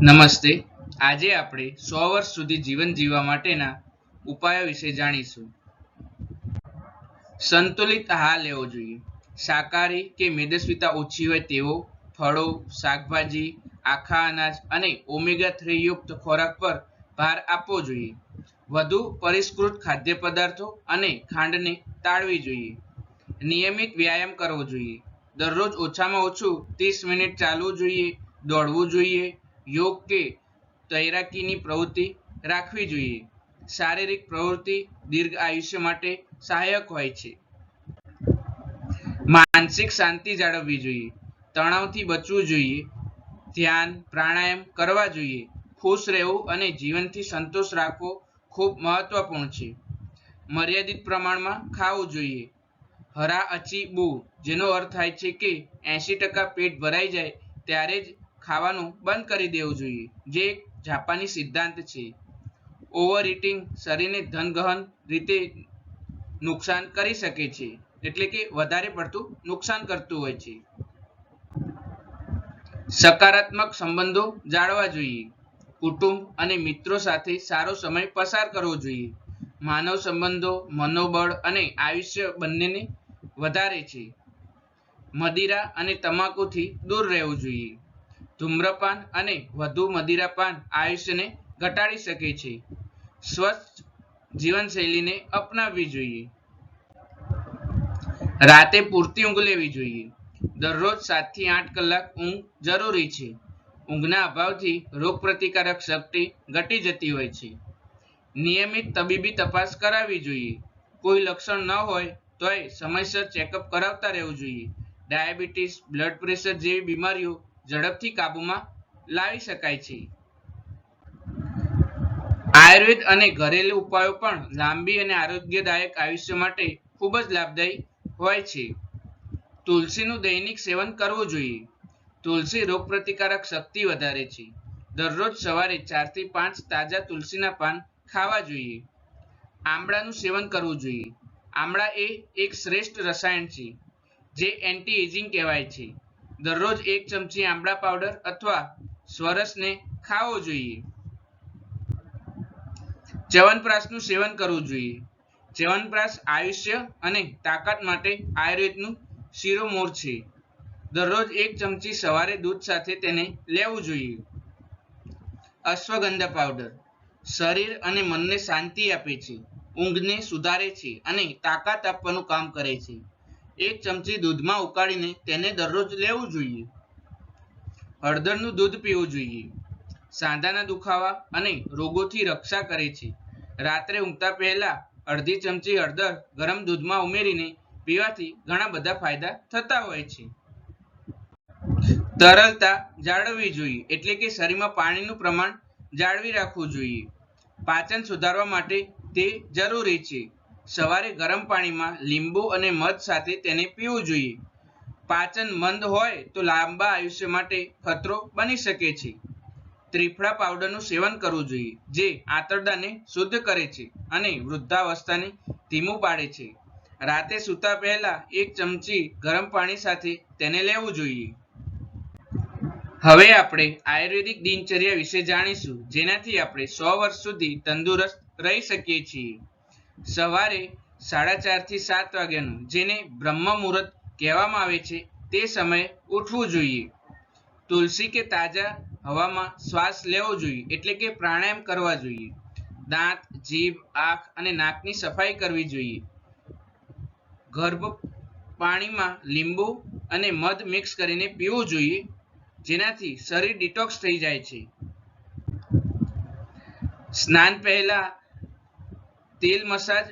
નમસ્તે. આજે આપણે સો વર્ષ સુધી જીવન જીવવા માટેના ઉપાયો વિશે જાણીશું. સંતુલિત આહાર લેવો જોઈએ. શાકાહારી કે મેદસ્વીતા ઓછી હોય તેવો ફળો, શાકભાજી, આખા અનાજ અને ઓમેગા થ્રી યુક્ત ખોરાક પર ભાર આપવો જોઈએ. વધુ પરિષ્કૃત ખાદ્ય પદાર્થો અને ખાંડને ટાળવી જોઈએ. નિયમિત વ્યાયામ કરવો જોઈએ. દરરોજ ઓછામાં ઓછું ત્રીસ મિનિટ ચાલવું જોઈએ, દોડવું જોઈએ યોગ કે તૈરાકીની પ્રવૃત્તિ રાખવી જોઈએ. શારીરિક પ્રવૃત્તિ દીર્ઘ આયુષ્ય માટે સહાયક હોય છે. માનસિક શાંતિ જાળવવી જોઈએ. તણાવથી બચવું જોઈએ. ધ્યાન, પ્રાણાયામ કરવા જોઈએ. ખુશ રહેવું અને જીવનથી સંતોષ રાખવો ખૂબ મહત્વપૂર્ણ છે. મર્યાદિત પ્રમાણમાં ખાવું જોઈએ. હરા અચી બુ, જેનો અર્થ થાય છે કે એંશી ટકા પેટ ભરાઈ જાય, ત્યારે જ ખાવાનું બંધ કરી દેવું જોઈએ. જે એક જાપાની સિદ્ધાંત છે. ઓવર ઇટિંગ શરીરને ધનગહન રીતે નુકસાન કરી શકે છે. એટલે કે વધારે પડતું નુકસાન કરતું હોય છે. સકારાત્મક સંબંધો જાળવા જોઈએ. કુટુંબ અને મિત્રો સાથે સારો સમય પસાર કરવો જોઈએ. માનવ સંબંધો, મનોબળ અને આયુષ્ય બંનેને વધારે છે. મદિરા અને તમાકુથી દૂર રહેવું જોઈએ. ધૂમ્રપાન અને વધુ મદિરાપાન આયુષ્યને ઘટાડી શકે છે. સ્વસ્થ જીવનશૈલીને અપનાવવી જોઈએ. રાતે પૂરતી ઊંઘ લેવી જોઈએ. દરરોજ સાતથી આઠ કલાક ઊંઘ જરૂરી છે. ઊંઘના અભાવથી રોગપ્રતિકારક શક્તિ ઘટી જતી હોય છે. નિયમિત તબીબી તપાસ કરાવવી જોઈએ. કોઈ લક્ષણ ન હોય તોય સમયસર ચેકઅપ કરાવતા રહેવું જોઈએ. ડાયાબિટીસ, બ્લડ પ્રેશર જેવી બીમારીઓ ઝડપથી કાબૂમાં લાવી શકાય છે. આયુર્વેદ અને ઘરેલુ ઉપાયો પણ લાંબી અને આરોગ્યદાયક આયુષ્ય માટે ખૂબ જ લાભદાયી હોય છે. તુલસીનું દૈનિક સેવન કરવું જોઈએ. તુલસી રોગપ્રતિકારક શક્તિ વધારે છે. દરરોજ સવારે ચારથી પાંચ તાજા તુલસીના પાન ખાવા જોઈએ. આમળાનું સેવન કરવું જોઈએ. આમળા એ એક શ્રેષ્ઠ રસાયણ છે, જે એન્ટી એજિંગ કહેવાય છે. દરરોજ એક ચમચી આમળા પાવડર અથવા સ્વરસને ખાવો જોઈએ. ચ્યવનપ્રાશનું સેવન કરવું જોઈએ. ચ્યવનપ્રાશ આયુષ્ય અને તાકાત માટે આયુર્વેદનું શિરોમોર છે. દરરોજ એક ચમચી સવારે દૂધ સાથે તેને લેવું જોઈએ. અશ્વગંધા પાવડર શરીર અને મનને શાંતિ આપે છે. ઊંઘને સુધારે છે અને તાકાત આપવાનું કામ કરે છે. એક ચમચી દૂધમાં ઉકાળીને તેને દરરોજ લેવું જોઈએ. હળદરનું દૂધ પીવું જોઈએ. સાંધાના દુખાવા અને રોગોથી રક્ષા કરે છે. રાત્રે ઊંઘતા પહેલા અડધી ચમચી હળદર ગરમ દૂધમાં ઉમેરીને પીવાથી ઘણા બધા ફાયદા થતા હોય છે. તરલતા જાળવવી જોઈએ, એટલે કે શરીરમાં પાણીનું પ્રમાણ જાળવી રાખવું જોઈએ. પાચન સુધારવા માટે તે જરૂરી છે. સવારે ગરમ પાણીમાં લીંબુ અને મધ સાથે તેને પીવું જોઈએ. પાચન મંદ હોય તો લાંબા આયુષ્ય માટે ખતરો બની શકે છે. ત્રિફળા પાવડરનું સેવન કરવું જોઈએ, જે આંતરડાને શુદ્ધ કરે છે અને વૃદ્ધાવસ્થાને ધીમું પાડે છે. રાતે સૂતા પહેલા એક ચમચી ગરમ પાણી સાથે તેને લેવું જોઈએ. હવે આપણે આયુર્વેદિક દિનચર્યા વિશે જાણીશું, જેનાથી આપણે સો વર્ષ સુધી તંદુરસ્ત રહી શકીએ છીએ. સવારે સાડા ચારથી સાત વાગ્યાનું જેને બ્રહ્મ મુહૂર્ત કહેવામાં આવે છે, તે સમયે ઉઠવું જોઈએ. તુલસી કે તાજા હવામાં શ્વાસ લેવો જોઈએ, એટલે કે પ્રાણાયામ કરવા જોઈએ. દાંત, જીભ, આંખ અને નાકની સફાઈ કરવી જોઈએ. ગર્ભ પાણીમાં લીંબુ અને મધ મિક્સ કરીને પીવું જોઈએ, જેનાથી શરીર ડિટોક્સ થઈ જાય છે. સ્નાન પહેલા તેલ મસાજ,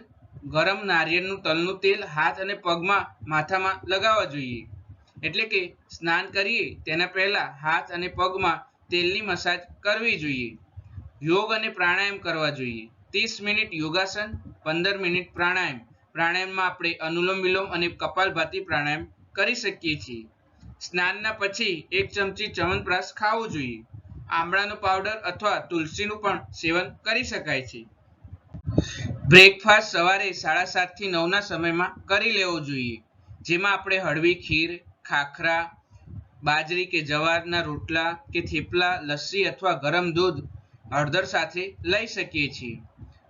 ગરમ નારિયેળનું તલનું તેલ હાથ અને પગમાં માથામાં લગાવવા જોઈએ. એટલે કે સ્નાન કરીએ તેના પહેલાં હાથ અને પગમાં તેલની મસાજ કરવી જોઈએ. યોગ અને પ્રાણાયામ કરવા જોઈએ. ત્રીસ મિનિટ યોગાસન, પંદર મિનિટ પ્રાણાયામ. પ્રાણાયામમાં આપણે અનુલોમ વિલોમ અને કપાલભાતી પ્રાણાયામ કરી શકીએ છીએ. સ્નાનના પછી એક ચમચી ચવનપ્રાશ ખાવું જોઈએ. આમળાનો પાવડર અથવા તુલસીનું પણ સેવન કરી શકાય છે. બ્રેકફાસ્ટ સવારે સાડા સાતથી નવના સમયમાં કરી લેવો જોઈએ. જેમાં આપણે હળવી ખીર, ખાખરા, બાજરી કે જવારના રોટલા કે થેપલા, લસ્સી અથવા ગરમ દૂધ હળદર સાથે લઈ શકીએ છીએ.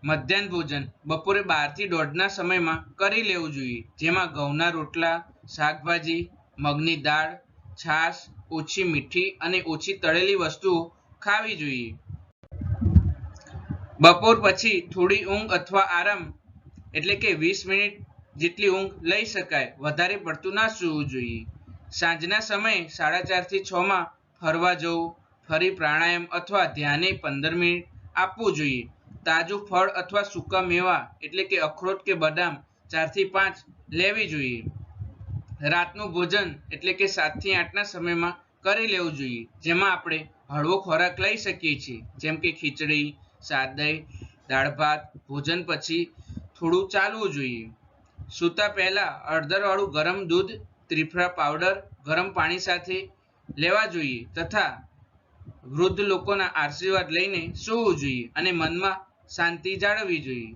મધ્યાહન ભોજન બપોરે બારથી દોઢના સમયમાં કરી લેવું જોઈએ. જેમાં ઘઉંના રોટલા, શાકભાજી, મગની દાળ, છાશ, ઓછી મીઠી અને ઓછી તળેલી વસ્તુઓ ખાવી જોઈએ. બપોર પછી થોડી ઊંઘ અથવા આરામ, એટલે કે વીસ મિનિટ જેટલી ઊંઘ લઈ શકાય. વધારે પડતું ના સૂવું જોઈએ. સાંજના સમયે સાડા ચારથી છમાં ફરવા જવું, ફરી પ્રાણાયામ અથવા ધ્યાને પંદર મિનિટ આપવું જોઈએ. તાજું ફળ અથવા સૂકા મેવા, એટલે કે અખરોટ કે બદામ ચારથી પાંચ લેવી જોઈએ. રાતનું ભોજન, એટલે કે સાતથી આઠના સમયમાં કરી લેવું જોઈએ. જેમાં આપણે હળવો ખોરાક લઈ શકીએ છીએ. જેમ કે ખીચડી સાદઈ દાળ ભાત, ભોજન પછી થોડું ચાલવું જોઈએ. સૂતા પહેલા હળદરવાળું ગરમ દૂધ, ત્રિફળા પાવડર, ગરમ પાણી સાથે લેવા જોઈએ તથા વૃદ્ધ લોકોના આશીર્વાદ લઈને સૂવું જોઈએ અને મનમાં શાંતિ જાળવવી જોઈએ.